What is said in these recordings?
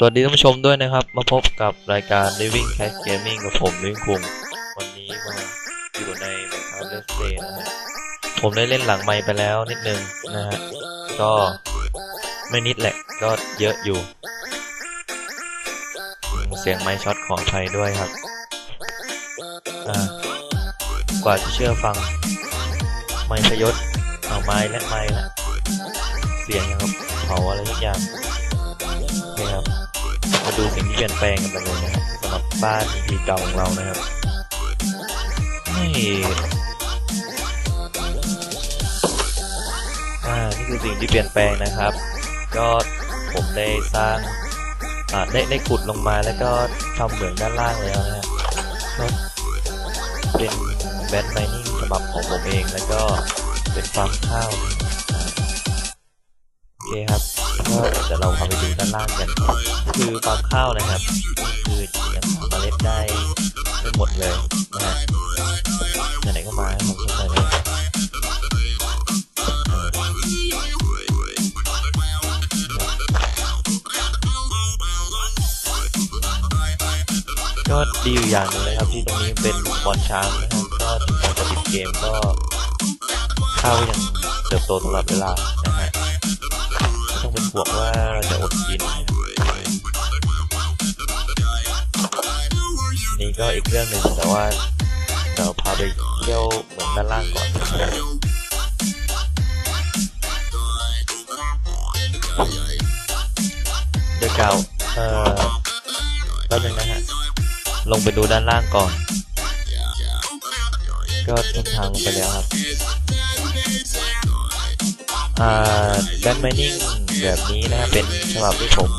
สวัสดีท่านผู้ชมด้วยนะครับ มาพบกับรายการ Living Cat Gaming กับผมลิงคุงวันนี้มาอยู่ใน Minecraft Let's Play นะฮะผมได้เล่นหลังไมค์ไปแล้วนิดนึงนะฮะก็ไม่นิดแหละก็เยอะอยู่ เสียงไมค์ช็อตของไทยด้วยครับกว่าจะเชื่อฟัง ไมค์พยศเอาไม้และไม้ละเสียงนะครับเผาอะไรทุกอย่าง ดูสิ่งที่เปลี่ยนแปลงกันไปเลยนะครับสำหรับบ้านทีเก่าของเรานะครับนี่อ่านี่คือสิ่งที่เปลี่ยนแปลงนะครับ ก็ผมได้สร้างอ่าได้ได้ขุดลงมาแล้วก็ทำเหมืองด้านล่างแล้วนะครับเป็นแบนไมนิ่งฉบับของผมเองแล้วก็เป็นฟาร์มข้าวอ่าโอเคครับ ก็เดี๋ยวเราพาไปดูด้านล่างกัน คือฟาร์มข้าวนะครับ คือยังหาเมล็ดได้ไม่หมดเลยนะฮะไหนๆก็มาให้ผมช่วยเลยเออก็ดีอยู่อย่างหนึงเลยครับที่ตรงนี้เป็นบอลช้างนะครับก็ถึงแม้จะปิดเกมก็ข้าวยังเติบโตตลอดเวลา นะฮะไม่ต้องเป็นห่วงว่าจะอดกิน นี่ก็อีกเรื่องหนึ่งแต่ว่าเดี๋ยวพาไปเที่ยวเหมืองด้านล่างก่อนเดี๋ยวเก่าเอ่อแป๊บนึงนะฮะ ลงไปดูด้านล่างก่อน ก็เส้นทางลงไปแล้วครับอ่าแบนไมนิ่ง แบบนี้นะฮะเป็นฉบับที่ผม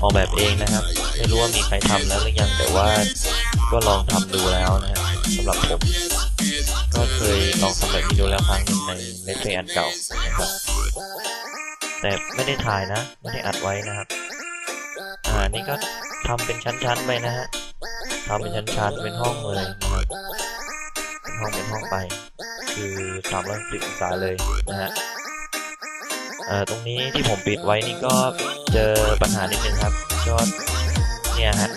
ออกแบบเองนะครับ ไม่รู้ว่ามีใครทำแล้วหรือยังแต่ว่าก็ลองทำดูแล้วนะฮะสำหรับผม ก็เคยลองทำแบบนี้ดูแล้วครั้งหนึ่งในเลสเ y อันเก่านะครับ แต่ไม่ได้ถ่ายนะ ไม่ได้อัดไว้นะครับ อ่านี่ก็ทำเป็นชั้นๆไปนะฮะทำเป็นชั้นๆเป็นห้องเลยนะครับเป็นห้องเป็นห้องไป คือ360องศาเลยนะฮะ ตรงนี้ที่ผมปิดไว้นี่ก็เจอปัญหานิดนึงครับก็เนี่ยฮะ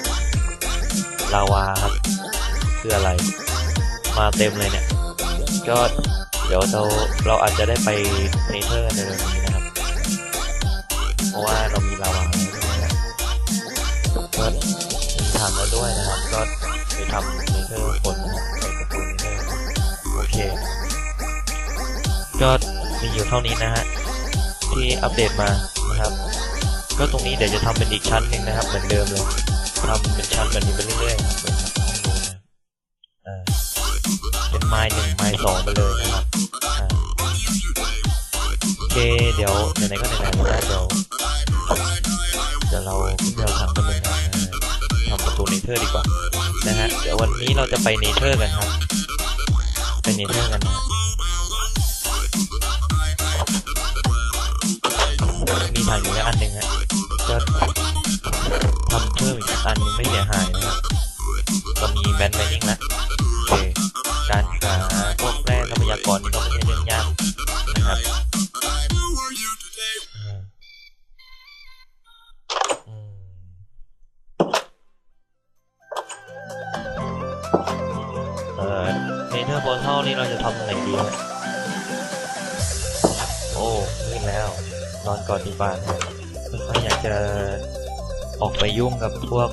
ลาวาครับคืออะไร มาเต็มเลยเนี่ยก็เดี๋ยวเราเราอาจจะได้ไปเนเธอร์ในเรื่องนี้นะครับ เพราะว่าเรามีลาวาแล้วใช่ไหมครับก็มีทางแล้วด้วยนะครับ ก็ไปทำเนเธอร์คนนะครับไปประตูเนเธอร์โอเค ก็มีอยู่เท่านี้นะฮะ ที่อัปเดตมานะครับ ก็ตรงนี้เดี๋ยวจะทำเป็นอีกชั้นหนึ่งนะครับ เหมือนเดิมเลยทำเป็นชั้นแบบนี้ไปเรื่อยๆเป็นห้องดูนะอ่าเป็นไม้หนึ่งไม้สองไปเลยนะครับอ่าโอเคเดี๋ยวไหนๆก็ไหนๆแล้วเดี๋ยวเดี๋ยวเราขึ้นเราทางกันเลยนะทำประตูเนเธอร์ดีกว่านะฮะเดี๋ยววันนี้เราจะไปเนเธอร์กันครับไปเนเธอร์กันนะ หางอยู่แล้วอันหนึ่งฮะก็ทำเพิ่มอีกอันหนึงไม่เสียหายนะครับก็มีแบนไมนิ่งแล้ว พวก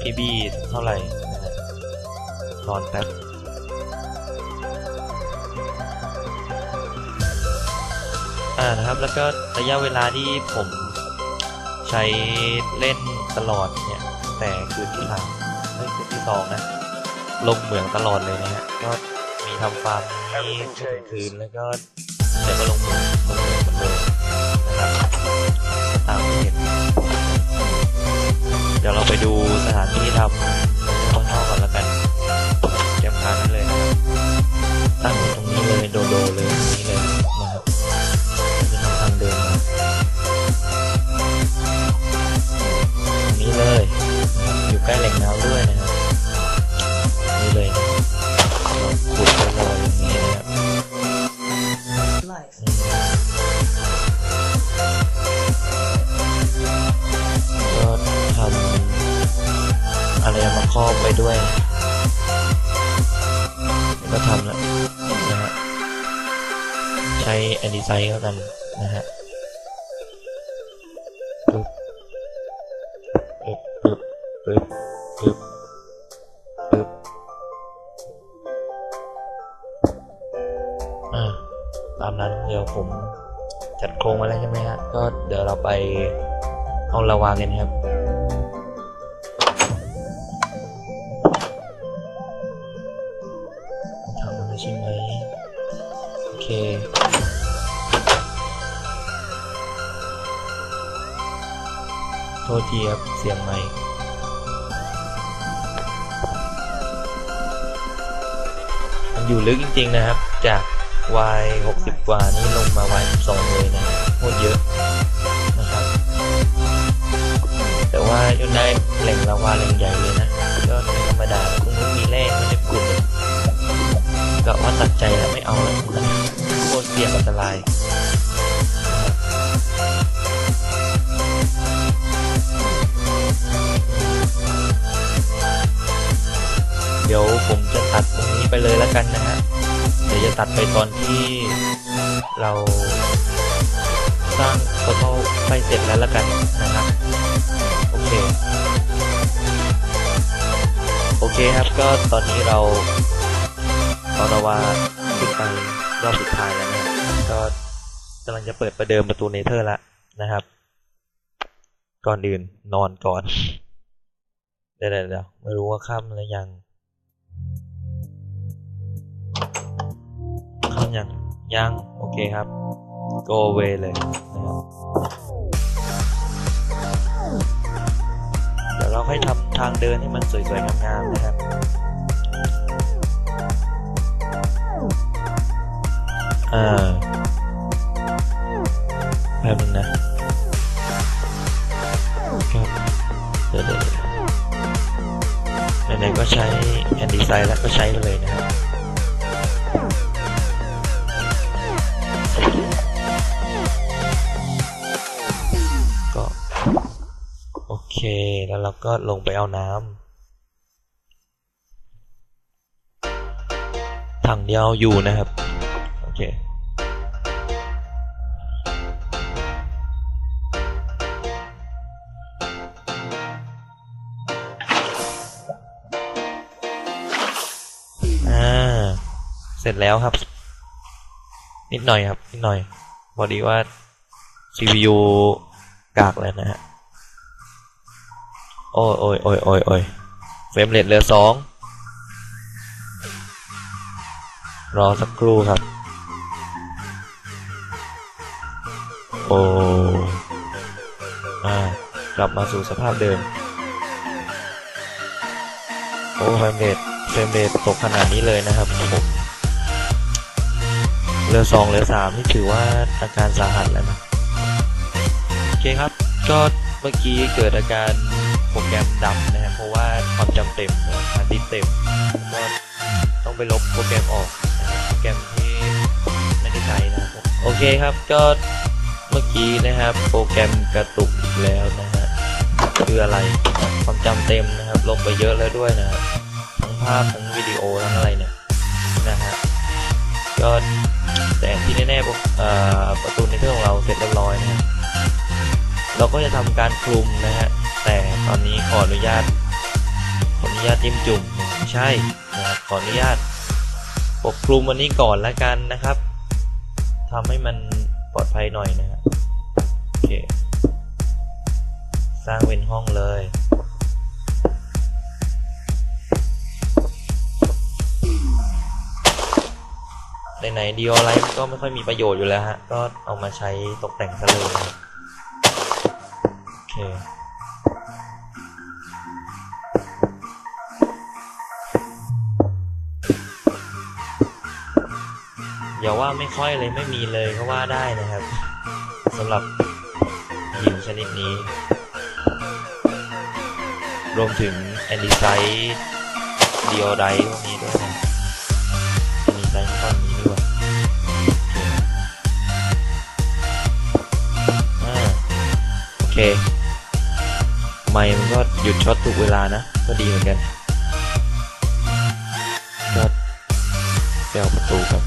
พี่บี้เท่าไหร่นะฮะนอนแป๊บอ่านะครับแล้วก็ระยะเวลาที่ผมใช้เล่นตลอดเนี่ยตั้งแต่คืนที่สามเฮ้ยคืนที่สองนะ ลงเหมืองตลอดเลยนะฮะก็มีทำฟาร์มที่ทุกคืนแล้วก็เดี๋ยวก็ลงมือลงมือเหมือน ไปดูสถานที่ทำข้างนอกก่อนแล้วกันเจมพารนั้นเลยตั้งอยู่ตรงนี้เลยโดโดเลยนี่เลยนะครับจะทำทางเดินมาตรงนี้เลย อยู่ใกล้แหล่งน้ำด้วย รอบไปด้วยแล้วก็ทำแล้วนะฮะใช้แอนดิไซน์แล้วกันนะฮะปึ๊บปึ๊บปึ๊บปึ๊บปึ๊บปึ๊บอ่าตามนั้นเดี๋ยวผมจัดโครงมาแล้วใช่ไหมฮะก็เดี๋ยวเราไปเอาละวางกันครับ ทษทีครับ เสียงไม่มันอยู่ลึกจริง ๆ นะครับ จาก y 60 กว่านี้ลงมา y 12เลยนะโคตรเยอะนะครับ แต่ว่าอยู่ในแหล่งลาวาแหล่งใหญ่เลยนะก็ไม่ธรรมดาตรงมีแร่ไม่ได้ขุดเลยก็ว่าตัดใจแล้วไม่เอาแล้วโคตรเสี่ยงอันตราย ดี๋ยวผมจะตัดตรงนี้ไปเลยแล้วกันนะฮะเดี๋ยวจะตัดไปตอนที่เราสร้างโฟโต้ไปเสร็จแล้วแล้วกันนะครับโอเค โอเคครับก็ตอนนี้เราเอาละวาขึ้นไปรอบสุดท้ายแล้วนะก็กำลังจะเปิดประเดิมประตูเนเธอร์ละนะครับ ก่อนอื่นนอนก่อน เดี๋ยวเดี๋ยวไม่รู้ว่าค่ำหรือยัง ค่ำยัง ยัง โอเคครับ go away เลยนะครับเดี๋ยวเราให้ทำทางเดินให้มันสวยๆงามๆนะครับอ่าแป๊บนึงนะ ก็ใช้แอนดีไซน์แล้วก็ใช้ไปเลยนะครับก็โอเค แล้วเราก็ลงไปเอาน้ำถังเดียวอยู่นะครับ โอเค ร็จแล้วครับ นิดหน่อยครับ นิดหน่อย พอดีว่า CPU กากแล้วนะฮะ โอ้ยโอ้ยโอ้ยโอ้ยโอ้ยเฟรมเรทเหลือสองรอสักครู่ครับ โอ้อ่ากลับมาสู่สภาพเดิม โอ้เฟรมเรทเฟรมเรทตกขนาดนี้เลยนะครับผม เหลือสองเหลือสามนี่ถือว่าอาการสาหัสแล้วนะโอเคครับก็เมื่อกี้เกิดอาการโปรแกรมดับนะครับเพราะว่าความจำเต็มนะฮาร์ดดิสเต็มก็ต้องไปลบโปรแกรมออกโปรแกรมที่ไม่ได้ใช้นะครับโอเคครับก็เมื่อกี้นะครับ โปรแกรมกระตุกอีกแล้วนะฮะคืออะไรความจำเต็มนะครับลบไปเยอะแล้วด้วยนะฮะทั้งภาพทั้งวิดีโอทั้งอะไรเนี่ยนะฮะ ก็แต่ที่แน่ๆพวกประตูในเรื่องของเราเสร็จเรียบร้อยนะครับเราก็จะทำการคลุมนะฮะแต่ตอนนี้ขออนุญาตขออนุญาตจิ้มจุ่มไม่ใช่นะครับขออนุญาตปกคลุมวันนี้ก่อนแล้วกันนะครับทำให้มันปลอดภัยหน่อยนะฮะโอเคสร้างเป็นห้องเลย ไหนๆดีออไลท์ก็ไม่ค่อยมีประโยชน์อยู่แล้วฮะ ก็เอามาใช้ตกแต่งซะเลยโอเคอย่าว่าไม่ค่อยเลยไม่มีเลยก็ว่าได้นะครับสำหรับหินชนิดนี้ รวมถึงแอนดิไซต์ดีโอไดพวกนี้ด้วยนะ มมันก็หยุดช็อตถูกเวลานะ ก็ดีเหมือนกันก็แซวประตูครับ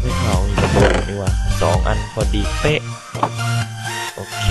ไม่เผาอีกระเบิดดีกว่าสองอันพอดีเป๊ะ โอเค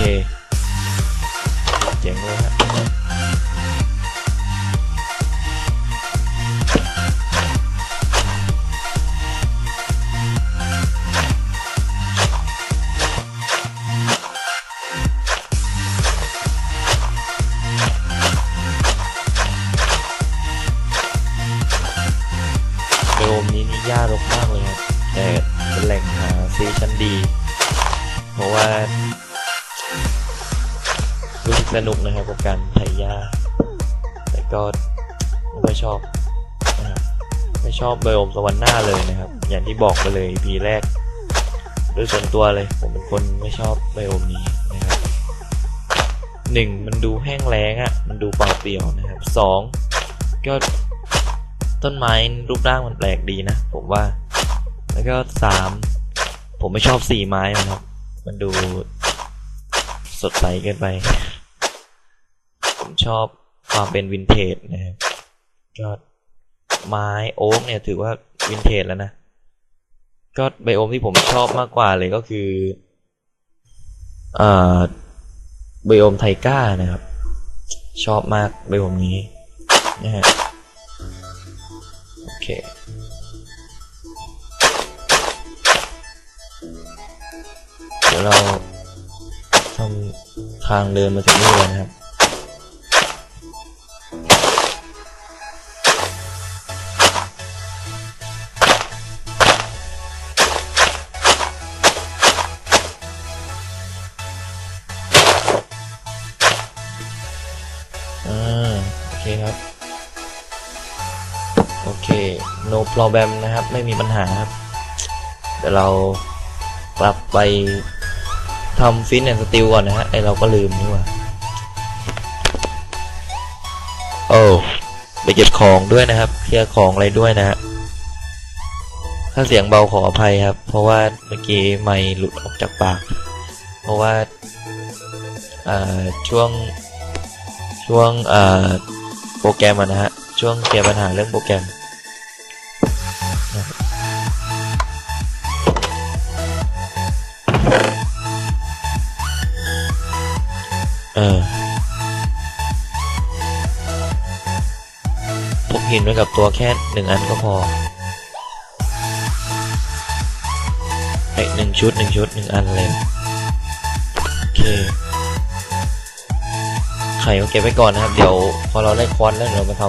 ไม่ค่อยชอบนะครับไม่ชอบไบโอมสวรรค์หน้าเลยนะครับ อย่างที่บอกไปเลยพีแรก โดยส่วนตัวเลย ผมเป็นคนไม่ชอบไบโอมนี้นะครับหนึ่งมันดูแห้งแล้งอะ่ะ มันดูเปล่าเปลี่ยวนะครับสองก็ต้นไม้รูปร่างมันแปลกดีนะ ผมว่า แล้วก็สามผมไม่ชอบสีไม้มันครับ มันดูสดใสเกินไป ผมชอบความเป็นวินเทจนะครับ ก็ไม้โอ๊กเนี่ยถือว่าวินเทจแล้วนะ ก็ไบโอมที่ผมชอบมากกว่าเลยก็คืออ่าไบโอมไทก้านะครับ ชอบมากไบโอมนี้นะฮะโอเคเดี๋ยวเราทำทางเดินมาถึงนี่เลยนะครับ no problem นะครับ ไม่มีปัญหาครับ เดี๋ยวเรากลับไปทำฟินแอนด์สติลก่อนนะฮะไอเราก็ลืมนี่ว่าโอ้ไปเก็บของด้วยนะครับเคลียร์ของอะไรด้วยนะฮะถ้าเสียงเบาขออภัยครับ เพราะว่าเมื่อกี้ไม่หลุดออกจากปาก เพราะว่าช่วงช่วงโปรแกรมนะฮะช่วงเคลียร์ปัญหาเรื่องโปรแกรม ออพกหินไว้กับตัวแค่หนึ่งอันก็พอไอ้หนึ่งชุดหนึ่งชุดหนึ่งอันเลยโอเคไข่ก็เก็บไว้ก่อนนะครับ เดี๋ยวพอเราได้ควอนแล้วเรามาท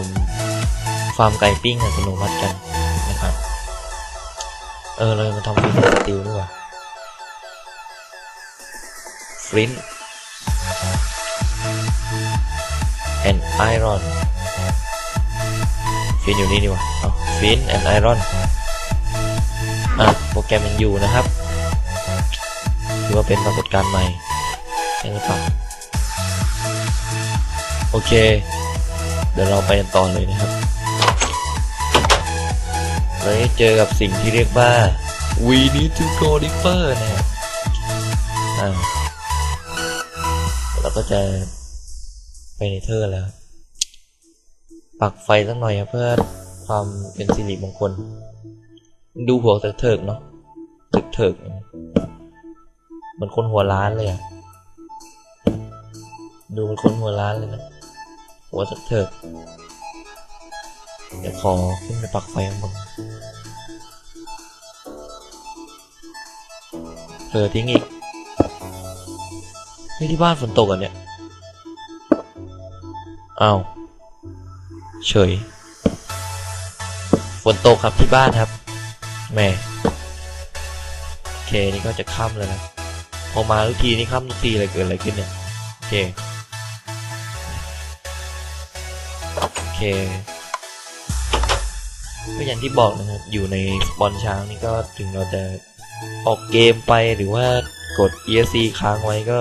ำฟาร์มไก่ปิ้งอัตโนมัติกันนะครับเออเรามาทำฟินสติลด้วยว่ะฟริน and iron ฟินอยู่นี่ดีกว่าเอาฟิน and iron อะโปรแกรมยังอยู่นะครับถือว่าเป็นปรากฏการณ์ใหม่ใช่หรือเปล่าโอเค เดี๋ยวเราไปกันต่อเลยนะครับเราจะเจอกับสิ่งที่เรียกว่า we need to go deeper นะครับอ่าเราก็จะไปในเธอแล้ว ปักไฟสักหน่อยเพื่อความเป็นสิริมงคล ดูหัวเถิกๆเนาะเถิกๆเหมือนคนหัวล้านเลยอะดูเป็นคนหัวล้านเลยนะหัวเถิกเดี๋ยวขอขึ้นไปปักไฟข้างบนเผลอทิ้งอีกเฮ้ยที่บ้านฝนตกอะเนี่ย อ้าว เฉย ฝนตกครับที่บ้านครับแหม่โอเคนี่ก็จะค่ำแล้วนะ พอมาทุกทีนี่ค่ำทุกทีเลยเกิดอะไรขึ้นเนี่ย โอเค โอเค ก็อย่างที่บอกนะครับ อยู่ในสปอนช้างนี่ก็ถึงเราจะออกเกมไปหรือว่ากด ESC ค้างไว้ก็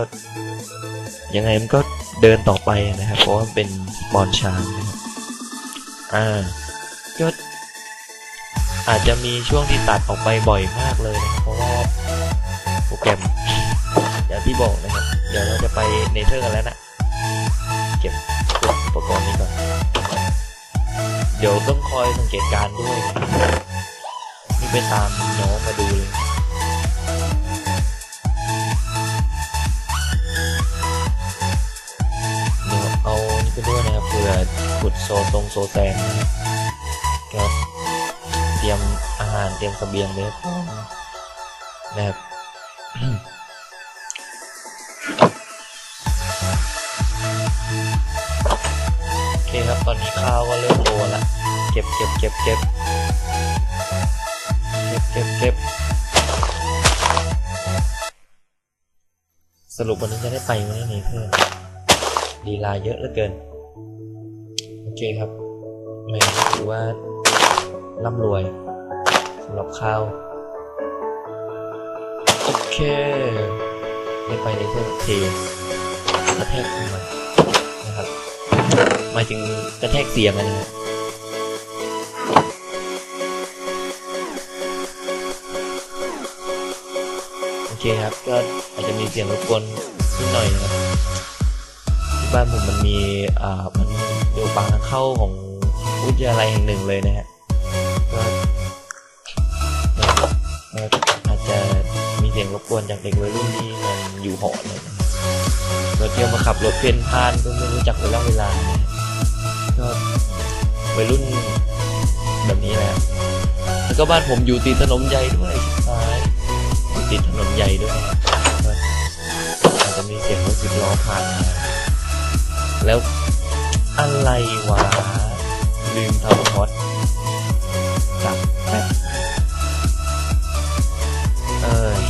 ยังไงมันก็เดินต่อไปนะครับ เพราะว่าเป็นสปอนช้างนะครับ อ่าก็อาจจะมีช่วงที่ตัดออกไปบ่อยมากเลยนะเพราะว่าโปรแกรมอย่างที่บอกนะครับ เดี๋ยวเราจะไปเนเธอร์กันแล้วนะ เก็บอุปกรณ์นี้ก่อน เดี๋ยวต้องคอยสังเกตการณ์ด้วยนะนี่ไปตามน้องมาดูเลยเดี๋ยวเอานี่ไปด้วยนะครับเผื่อ ขุดโซตรงโซแซนนะครับก็เตรียมอาหารเตรียมเสบียงไว้พร้อมนะครับโอเคครับตอนนี้ข้าวก็เริ่มโตล้วเก็บเก็บเก็บเก็บเก็บเก็บเก็บสรุปวันนี้จะได้ไปไหมนี่เพื่อนลีลาเยอะเหลือเกิน เคครับแม่ถือว่าร่ำรวยสำหรับข้าว โอเคได้ไปในเพื่อนเทกระแทกขึ้นมานะครับหมายถึงกระแทกเสียงอะนะครับโอเคครับ ก็อาจจะมีเสียงรบกวนนิดหน่อยนะครับที่บ้านผมมันมีอ่ามัน เดี๋ยวปางทางเข้าของวิทยาลัยแห่งหนึ่งเลยนะฮะก็อาจจะมีเสียงรบกวนจากเด็กวัยรุ่นที่มันอยู่หอเลยรับก็เที่ยวมาขับรถเพ่นพ่านก็ไม่รู้จักเวลาเวลาก็วัยรุ่นแบบนี้แหละแล้วก็บ้านผมอยู่ติดถนนใหญ่ด้วยซ้ายอยู่ติดถนนใหญ่ด้วยอาจจะมีเสียงรถสิบล้อผ่านมาแล้ว อะไรวะ ลืมทำฮอตจับแป๊บเอ้ย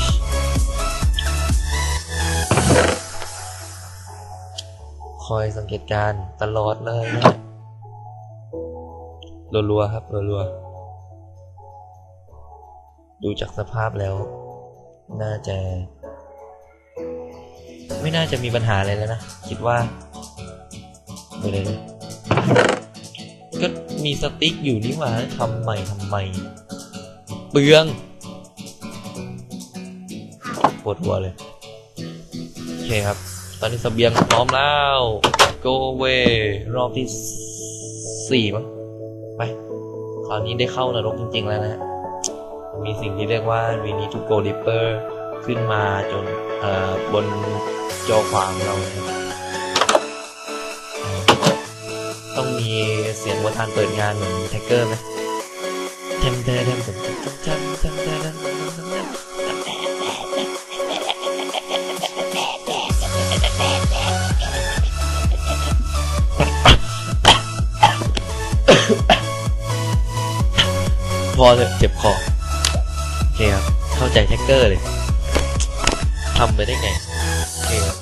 คอยสังเกตการตลอดเลยนะรัวๆครับรัวๆดูจากสภาพแล้ว น่าจะ ไม่น่าจะมีปัญหาอะไรแล้วนะ คิดว่า ไปเลยนะ ก็มีสติ๊กอยู่นี่หว่าทำใหม่ทำไมเปลืองปวดหัวเลย โอเคครับ ตอนนี้เสบียงพร้อมแล้ว go away รอบที่สี่มั้ง ไป คราวนี้ได้เข้านรกจริง ๆ แล้วนะ มีสิ่งที่เรียกว่า we need to go deeper ขึ้นมาจนบนจอขวางเรานะ ต้องมีเสียงประธานเปิดงานเหมือนแท็กเกอร์ไหมเทมเทมเทมเทมพอเลยเจ็บคอโอเคครับเข้าใจแท็กเกอร์เลยทำไปได้ไงโอเคครับ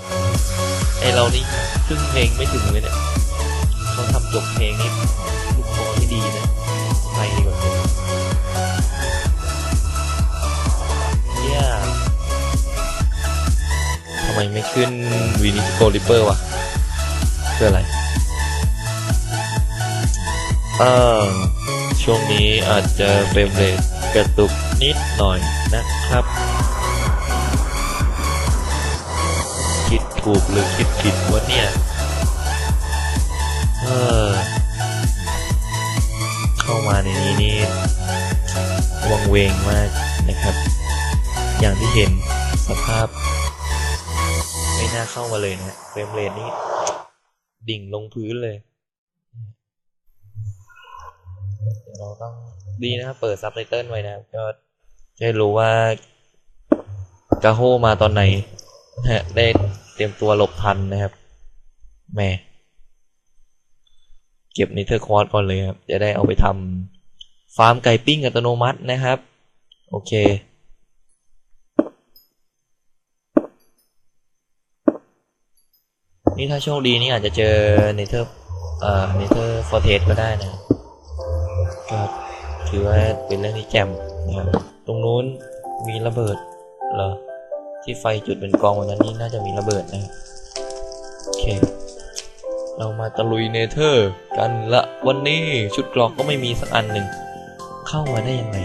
ไอเรานี่ครึ่งเพลงไม่ถึงเลยเนี่ย จบเพลงนี่ลูกคอที่ดีนะไปดีกว่าเยี่ยทำไมไม่ขึ้นวีนิโกลิเปอร์วะเพื่ออะไรเอ่าช่วงนี้อาจจะเฟรมเรทกระตุกนิดหน่อยนะครับ คิดถูกหรือคิดผิดวะเนี่ย เออ เข้ามาในนี้นี่วังเวงมากนะครับ อย่างที่เห็นสภาพ ไม่น่าเข้ามาเลยนะเฟรมเรทนี่ดิ่งลงพื้นเลย เราต้องดีนะเปิดซับไตเติลไว้นะก็จะได้รู้ว่ากาโฮมาตอนไหนนะฮะได้เตรียมตัวหลบทันนะครับแม่ เก็บนิเทอร์ควอดก่อนเลยครับ จะได้เอาไปทำฟาร์มไก่ปิ้งอัตโนมัตินะครับ โอเค นี่ถ้าโชคดีนี่อาจจะเจอเนเธอร์เอ่อเนเธอร์ฟอร์เทสก็ได้นะก็ถือว่าเป็นเรื่องที่แจ่มนะครับตรงนู้นมีระเบิดเหรอที่ไฟจุดเป็นกองวันนั้นนี่น่าจะมีระเบิดนะโอเค เรามาตะลุยเนเธอร์กันละวันนี้ชุดกรอกก็ไม่มีสักอันหนึ่ง เข้ามาได้ยังไง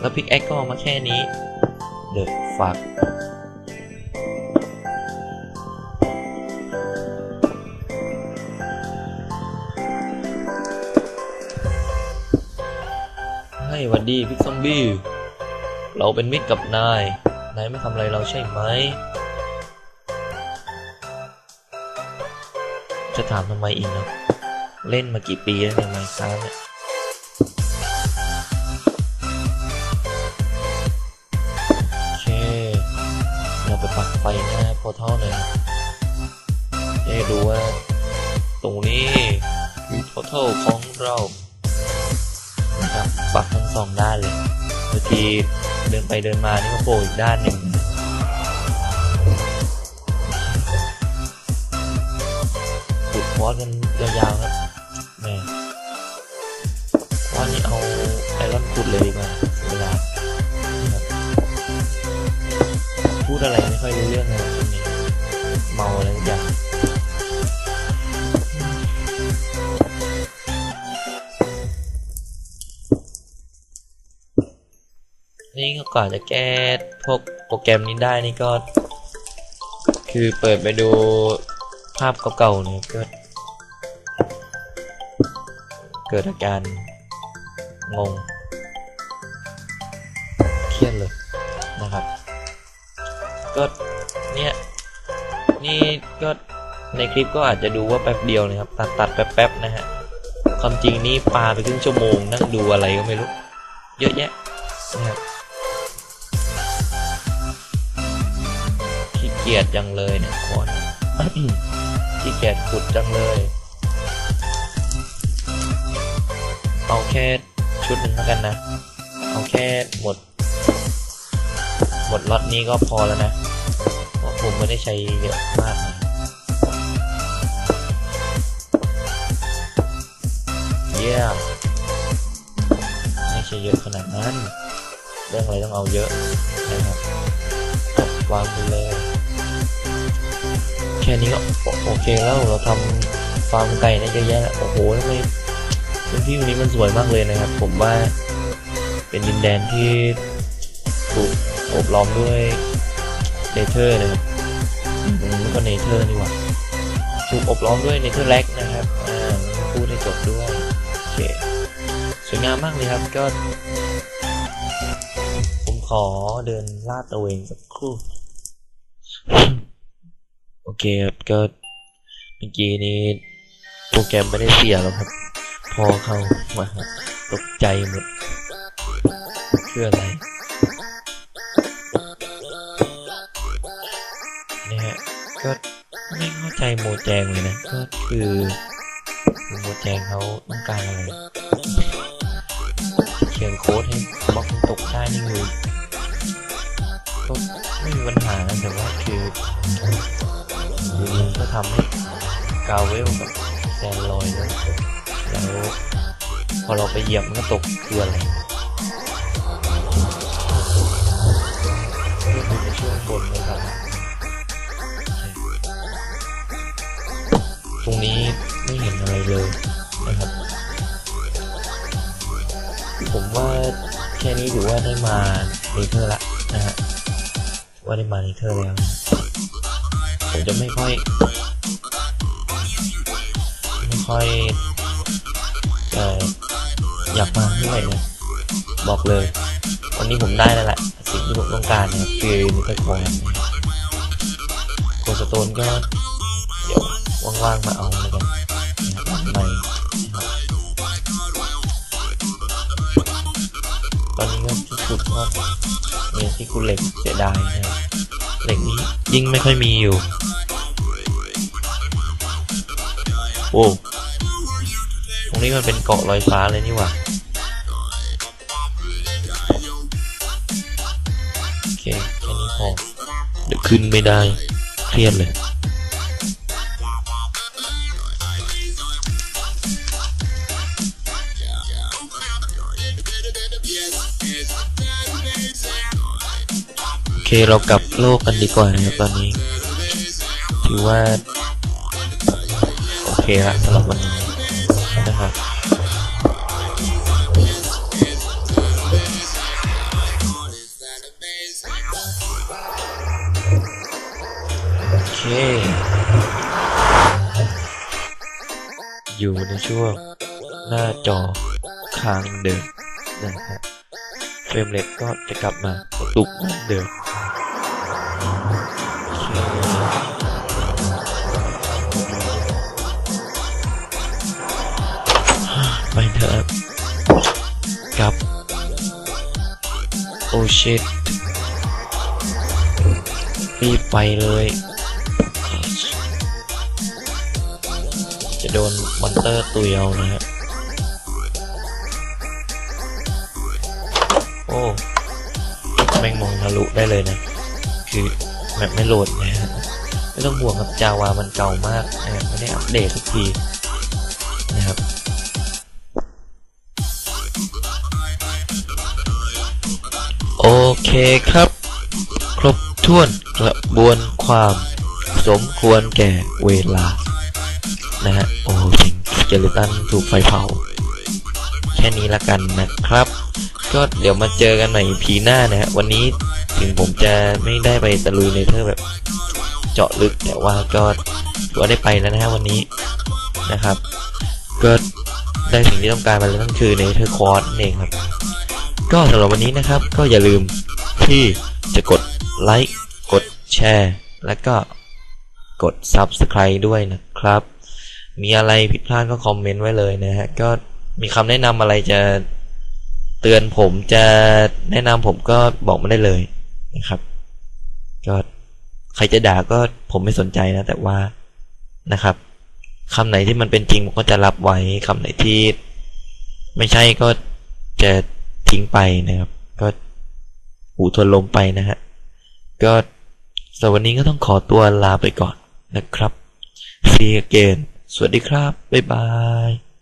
แล้วพิกแอคก็เอามาแค่นี้ เดอะฟักให้วันดีพิกซอมบี้ เราเป็นมิตรกับนาย นายไม่ทำอะไรเราใช่ไหม จะถามทำไมอีกเนาะเล่นมากี่ปีแล้วเนี่ยไมค์ครับเนี่ยโอเค เราไปปักไฟหน้าโพอทัลหน่อยจะได้ดูว่า ตรงนี้คือโพอทัลของเรานะครับปักทั้งสองด้านเลยบางทีเดินไปเดินมานี่ก็โผล่อีกด้านหนึ่ง อร์สกันยาวๆครับแม่ว่านี่เอาไอรอนขุดเลยดีกว่าเวลาพูดอะไรไม่ค่อยรู้เรื่องเลยคนนี้เมาอะไรอย่างนี่ก็ก่อนจะแก้พวกโปรแกรมนี้ได้นี่ก็ คือเปิดไปดูภาพเก่าๆเนี่ยก็ กิดอาการงง เครียดเลยนะครับ ก็เนี่ยนี่ก็ในคลิปก็อาจจะดูว่าแป๊บเดียวนะครับ ตัดตัดแป๊บๆนะฮะความจริงนี่ปาไปครึ่งชั่วโมงนั่งดูอะไรก็ไม่รู้ เยอะแยะนะครับขี้เกียจจังเลยเนี่ยคนขี้เกียจขุดจังเลย เอาแค่ชุดหนึ่งแล้วกันนะ เอาแค่หมด หมดล็อตนี้ก็พอแล้วนะเพราะผมไม่ได้ใช้เยอะมากนะเยี่ยมไม่ใช่เยอะขนาดนั้น เรื่องอะไรต้องเอาเยอะนะครับจบวางไปเลยแค่นี้ก็โอโอเคแล้วเราทำฟาร์มไก่ได้เยอะแยะแล้วโอ้โหทำไม พื้นที่ตรงนี้มันสวยมากเลยนะครับ ผมว่าเป็นดินแดนที่ถูกอบล้อมด้วยเนเธอร์นะครับตรงนี้ก็เนเธอร์นี่หว่าถูกอบล้อมด้วยเนเธอร์แลกนะครับอ่าพูดให้จบด้วยโอเคสวยงามมากเลยครับก็ ผมขอเดินลาดตระเวนสักครู่ โอเคครับก็เมื่อกี้นี้โปรแกรมไม่ได้เสียแล้วครับ พอเข้ามาตกใจหมดคืออะไรนะฮะก็ไม่เข้าใจโมแจงเลยนะ ก็คือโมแจงเขาต้องการอะไรเขียนโค้ดให้บล็อกตกได้นี่คือก็ไม่มีปัญหานะแต่ว่าคืออยู่ดีก็ทำให้กาเวลกับแซนลอยนะแล้ว พอเราไปเหยียบมันก็ตกคืออะไรนี่คือในช่วงบนนะครับตรงนี้ไม่เห็นอะไรเลยนะครับ ผมว่าแค่นี้ถือว่าได้มาเนเธอร์ละนะฮะว่าได้มาเนเธอร์แล้ว ผมจะไม่ค่อย ไม่ค่อย อยากมาเท่าไหร่นะบอกเลย วันนี้ผมได้แล้วแหละสิ่งที่ผมต้องการนะคือนิเทอร์คอยโกสโตนก็เดี๋ยวว่างๆมาเอาแล้วกันนะครับใหม่นตอนนี้ก็ที่ขุดก็เนี่ยที่ขุดเหล็กเสียดายนะเหล็กนี้ยิ่งไม่ค่อยมีอยู่ โอ้ นี้มันเป็นเกาะลอยฟ้าเลยนี่หว่าโอเคแค่นี้พอเดี๋ยวขึ้นไม่ได้เครียดเลยโอเคเรากลับโลกกันดีกว่านะครับตอนนี้ ถือว่า โอเคละสำหรับวันนี้ อยู่ในช่วงหน้าจอค้างเดิมนะฮะเฟรมเรทก็จะกลับมาตุกเหมือนเดิมไปเถอะกลับ โอชิตรีบไปเลย โดนมอนเตอร์ตุยเอานะฮะ โอ้ แม่งมองทะลุได้เลยนะ คือแบบไม่โหลดนะฮะ ไม่ต้องห่วงครับจาวามันเก่ามากนะฮะไม่ได้อัปเดตทุกทีนะครับโอเคครับ ครบถ้วนกระบวนความ สมควรแก่เวลา นะฮะ โอ้จริงเจลิตันถูกไฟเผา แค่นี้ละกันนะครับ ก็เดี๋ยวมาเจอกันใหม่พีหน้านะฮะ วันนี้ถึงผมจะไม่ได้ไปตะลุยในเธอแบบ เจาะลึกแต่ว่าก็ถือว่าได้ไปแล้วนะฮะวันนี้นะครับ ก็ได้สิ่งที่ต้องการมาแล้วนั่นคือในเธอคอร์สเองครับ ก็สำหรับวันนี้นะครับ ก็อย่าลืมที่จะกดไลค์กดแชร์ และก็กด Subscribe ด้วยนะครับ มีอะไรผิดพลาดก็คอมเมนต์ไว้เลยนะฮะ ก็มีคำแนะนำอะไรจะเตือนผมจะแนะนำผมก็บอกมาได้เลยนะครับ ก็ใครจะด่าก็ผมไม่สนใจนะ แต่ว่านะครับคำไหนที่มันเป็นจริงผมก็จะรับไว้คำไหนที่ ไม่ใช่ก็จะทิ้งไปนะครับ ก็หูทวนลมไปนะฮะ ก็สำหรับวันนี้ก็ต้องขอตัวลาไปก่อนนะครับ See you again สวัสดีครับ บ๊ายบาย